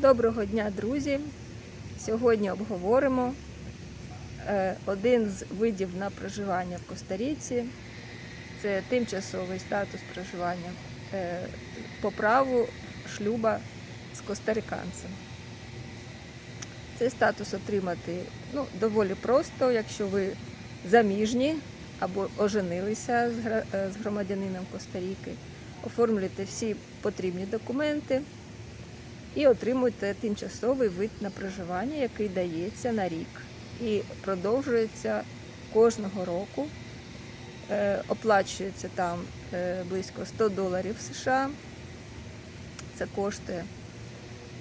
Доброго дня, друзі! Сьогодні обговоримо е, один з видів на проживання в Коста-Ріці. Це тимчасовий статус проживання е, по праву шлюба з костариканцем. Цей статус отримати ну, доволі просто, якщо ви заміжні або оженилися з е, громадянином Коста-Ріки, оформлюєте всі потрібні документи і отримуєте тимчасовий вид на проживання, який дається на рік і продовжується кожного року. Е, Оплачується там е, близько 100 доларів США. Це коштує.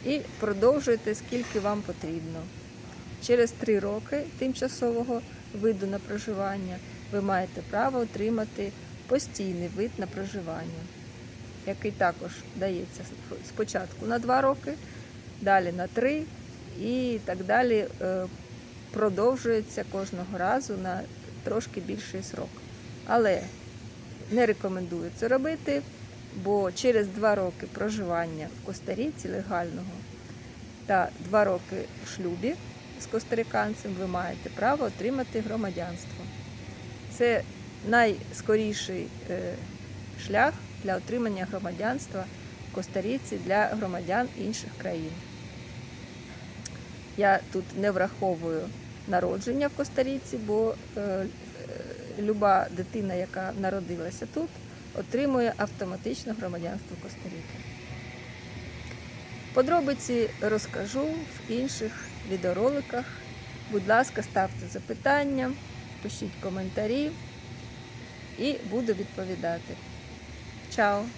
І продовжуєте скільки вам потрібно. Через три роки тимчасового виду на проживання ви маєте право отримати постійний вид на проживання, який також дається спочатку на два роки, далі на три і так далі е, продовжується кожного разу на трошки більший срок. Але не рекомендую це робити, бо через два роки проживання в Коста-Ріці легального та два роки в шлюбі з костариканцем ви маєте право отримати громадянство. Це найскоріший е, шлях для отримання громадянства в Коста-Ріці для громадян інших країн. Я тут не враховую народження в Коста-Ріці, бо е, е, люба дитина, яка народилася тут, отримує автоматично громадянство Коста-Ріки. Подробиці розкажу в інших відеороликах. Будь ласка, ставте запитання, пишіть коментарі і буду відповідати. Tchau.